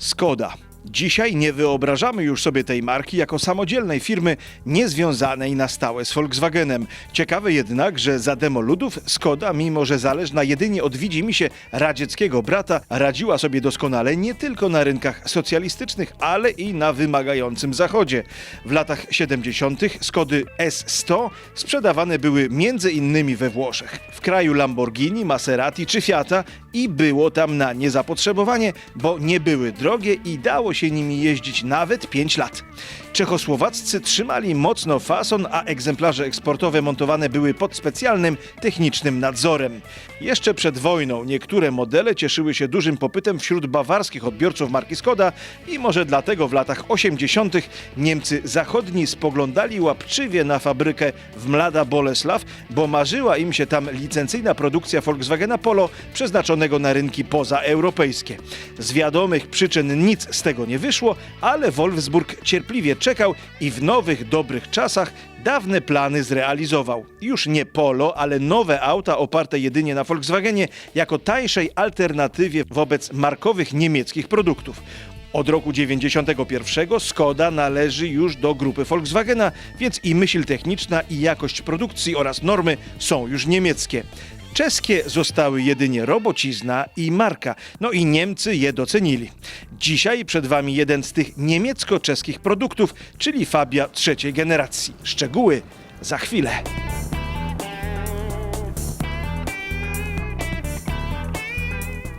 Skoda. Dzisiaj nie wyobrażamy już sobie tej marki jako samodzielnej firmy niezwiązanej na stałe z Volkswagenem. Ciekawe jednak, że za demoludów Skoda, mimo że zależna jedynie od widzimisię radzieckiego brata, radziła sobie doskonale nie tylko na rynkach socjalistycznych, ale i na wymagającym zachodzie. W latach 70. Skody S100 sprzedawane były innymi we Włoszech, w kraju Lamborghini, Maserati czy Fiata i było tam na niezapotrzebowanie, bo nie były drogie i dało się nimi jeździć nawet 5 lat. Czechosłowaccy trzymali mocno fason, a egzemplarze eksportowe montowane były pod specjalnym technicznym nadzorem. Jeszcze przed wojną niektóre modele cieszyły się dużym popytem wśród bawarskich odbiorców marki Skoda i może dlatego w latach 80. Niemcy zachodni spoglądali łapczywie na fabrykę w Mlada Bolesław, bo marzyła im się tam licencyjna produkcja Volkswagena Polo przeznaczonego na rynki pozaeuropejskie. Z wiadomych przyczyn nic z tego nie wyszło, ale Wolfsburg cierpliwie czekał i w nowych, dobrych czasach dawne plany zrealizował. Już nie Polo, ale nowe auta oparte jedynie na Volkswagenie jako tańszej alternatywie wobec markowych niemieckich produktów. Od roku 91 Skoda należy już do grupy Volkswagena, więc i myśl techniczna, i jakość produkcji oraz normy są już niemieckie. Czeskie zostały jedynie robocizna i marka, no i Niemcy je docenili. Dzisiaj przed Wami jeden z tych niemiecko-czeskich produktów, czyli Fabia trzeciej generacji. Szczegóły za chwilę.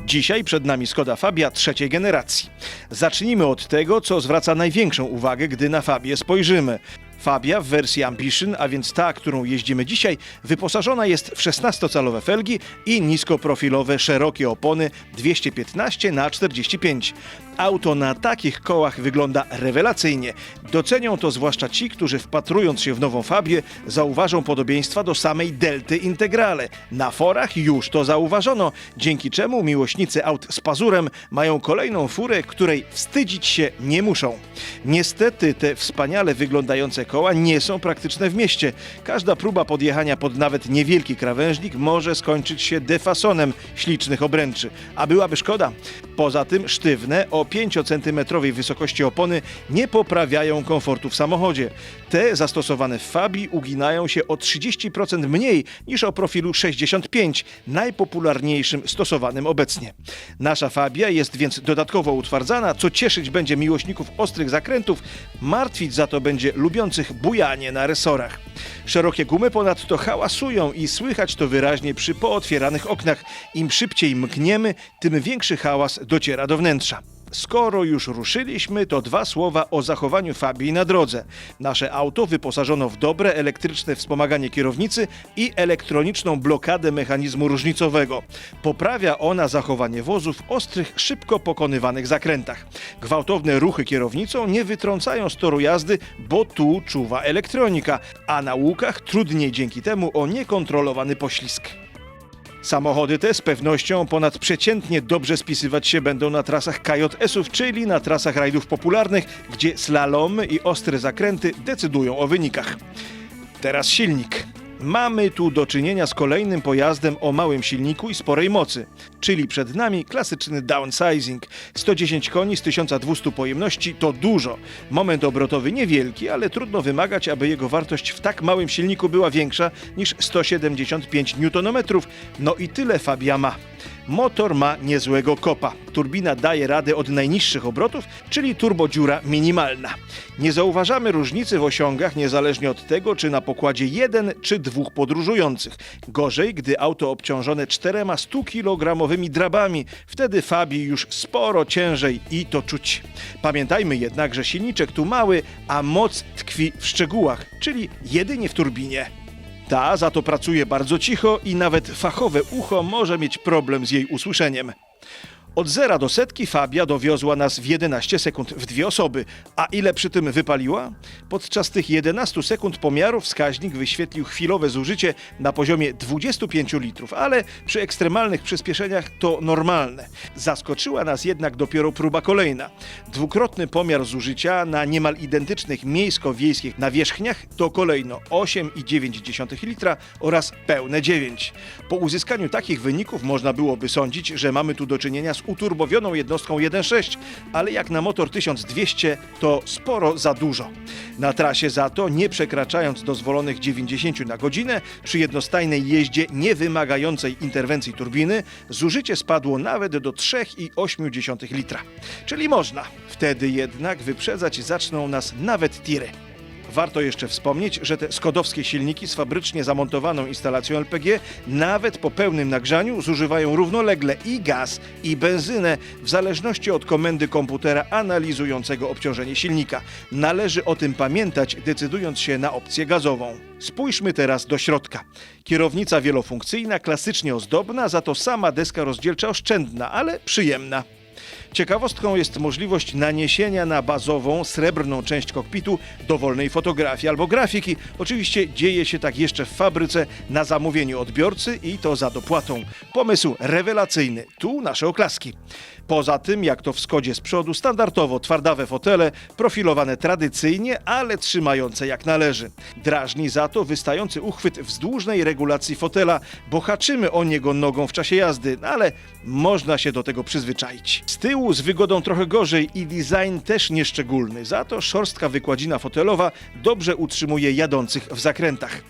Dzisiaj przed nami Skoda Fabia trzeciej generacji. Zacznijmy od tego, co zwraca największą uwagę, gdy na Fabię spojrzymy. Fabia w wersji Ambition, a więc ta, którą jeździmy dzisiaj, wyposażona jest w 16-calowe felgi i niskoprofilowe, szerokie opony 215 na 45. Auto na takich kołach wygląda rewelacyjnie. Docenią to zwłaszcza ci, którzy wpatrując się w nową Fabię, zauważą podobieństwa do samej Delty Integrale. Na forach już to zauważono, dzięki czemu miłośnicy aut z pazurem mają kolejną furę, której wstydzić się nie muszą. Niestety te wspaniale wyglądające koła nie są praktyczne w mieście. Każda próba podjechania pod nawet niewielki krawężnik może skończyć się defasonem ślicznych obręczy. A byłaby szkoda. Poza tym sztywne o 5-centymetrowej wysokości opony nie poprawiają komfortu w samochodzie. Te zastosowane w Fabii uginają się o 30% mniej niż o profilu 65, najpopularniejszym stosowanym obecnie. Nasza Fabia jest więc dodatkowo utwardzana, co cieszyć będzie miłośników ostrych zakrętów, martwić za to będzie lubiących bujanie na resorach. Szerokie gumy ponadto hałasują i słychać to wyraźnie przy pootwieranych oknach. Im szybciej mkniemy, tym większy hałas dociera do wnętrza. Skoro już ruszyliśmy, to dwa słowa o zachowaniu Fabii na drodze. Nasze auto wyposażono w dobre elektryczne wspomaganie kierownicy i elektroniczną blokadę mechanizmu różnicowego. Poprawia ona zachowanie wozu w ostrych, szybko pokonywanych zakrętach. Gwałtowne ruchy kierownicą nie wytrącają z toru jazdy, bo tu czuwa elektronika, a na łukach trudniej dzięki temu o niekontrolowany poślizg. Samochody te z pewnością ponadprzeciętnie dobrze spisywać się będą na trasach KJS-ów, czyli na trasach rajdów popularnych, gdzie slalomy i ostre zakręty decydują o wynikach. Teraz silnik. Mamy tu do czynienia z kolejnym pojazdem o małym silniku i sporej mocy, czyli przed nami klasyczny downsizing. 110 koni z 1200 pojemności to dużo. Moment obrotowy niewielki, ale trudno wymagać, aby jego wartość w tak małym silniku była większa niż 175 Nm. No i tyle Fabia ma. Motor ma niezłego kopa. Turbina daje radę od najniższych obrotów, czyli turbodziura minimalna. Nie zauważamy różnicy w osiągach niezależnie od tego, czy na pokładzie jeden czy dwóch podróżujących. Gorzej, gdy auto obciążone czterema 100-kilogramowymi drabami. Wtedy Fabii już sporo ciężej i to czuć. Pamiętajmy jednak, że silniczek tu mały, a moc tkwi w szczegółach, czyli jedynie w turbinie. Ta za to pracuje bardzo cicho i nawet fachowe ucho może mieć problem z jej usłyszeniem. Od zera do setki Fabia dowiozła nas w 11 sekund w dwie osoby. A ile przy tym wypaliła? Podczas tych 11 sekund pomiaru wskaźnik wyświetlił chwilowe zużycie na poziomie 25 litrów, ale przy ekstremalnych przyspieszeniach to normalne. Zaskoczyła nas jednak dopiero próba kolejna. Dwukrotny pomiar zużycia na niemal identycznych miejsko-wiejskich nawierzchniach to kolejno 8,9 litra oraz pełne 9. Po uzyskaniu takich wyników można byłoby sądzić, że mamy tu do czynienia z uturbowioną jednostką 1.6, ale jak na motor 1200 to sporo za dużo. Na trasie za to, nie przekraczając dozwolonych 90 na godzinę, przy jednostajnej jeździe nie wymagającej interwencji turbiny, zużycie spadło nawet do 3,8 litra. Czyli można. Wtedy jednak wyprzedzać zaczną nas nawet tiry. Warto jeszcze wspomnieć, że te skodowskie silniki z fabrycznie zamontowaną instalacją LPG nawet po pełnym nagrzaniu zużywają równolegle i gaz, i benzynę w zależności od komendy komputera analizującego obciążenie silnika. Należy o tym pamiętać, decydując się na opcję gazową. Spójrzmy teraz do środka. Kierownica wielofunkcyjna, klasycznie ozdobna, za to sama deska rozdzielcza oszczędna, ale przyjemna. Ciekawostką jest możliwość naniesienia na bazową, srebrną część kokpitu dowolnej fotografii albo grafiki. Oczywiście dzieje się tak jeszcze w fabryce na zamówieniu odbiorcy i to za dopłatą. Pomysł rewelacyjny. Tu nasze oklaski. Poza tym, jak to w Skodzie z przodu, standardowo twardawe fotele, profilowane tradycyjnie, ale trzymające jak należy. Drażni za to wystający uchwyt wzdłużnej regulacji fotela, bo haczymy o niego nogą w czasie jazdy, no ale można się do tego przyzwyczaić. Z tyłu z wygodą trochę gorzej i design też nieszczególny, za to szorstka wykładzina fotelowa dobrze utrzymuje jadących w zakrętach.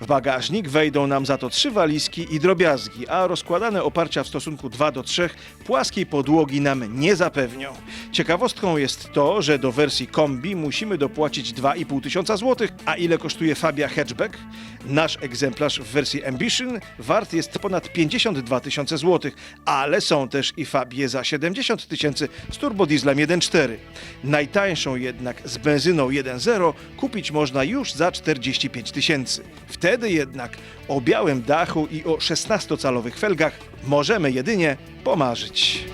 W bagażnik wejdą nam za to trzy walizki i drobiazgi, a rozkładane oparcia w stosunku 2 do 3 płaskiej podłogi nam nie zapewnią. Ciekawostką jest to, że do wersji kombi musimy dopłacić 2,5 tysiąca złotych, a ile kosztuje Fabia Hatchback? Nasz egzemplarz w wersji Ambition wart jest ponad 52 tysiące złotych, ale są też i Fabie za 70 tysięcy z turbodieslem 1.4. Najtańszą jednak z benzyną 1.0 kupić można już za 45 tysięcy. Wtedy jednak o białym dachu i o 16-calowych felgach możemy jedynie pomarzyć.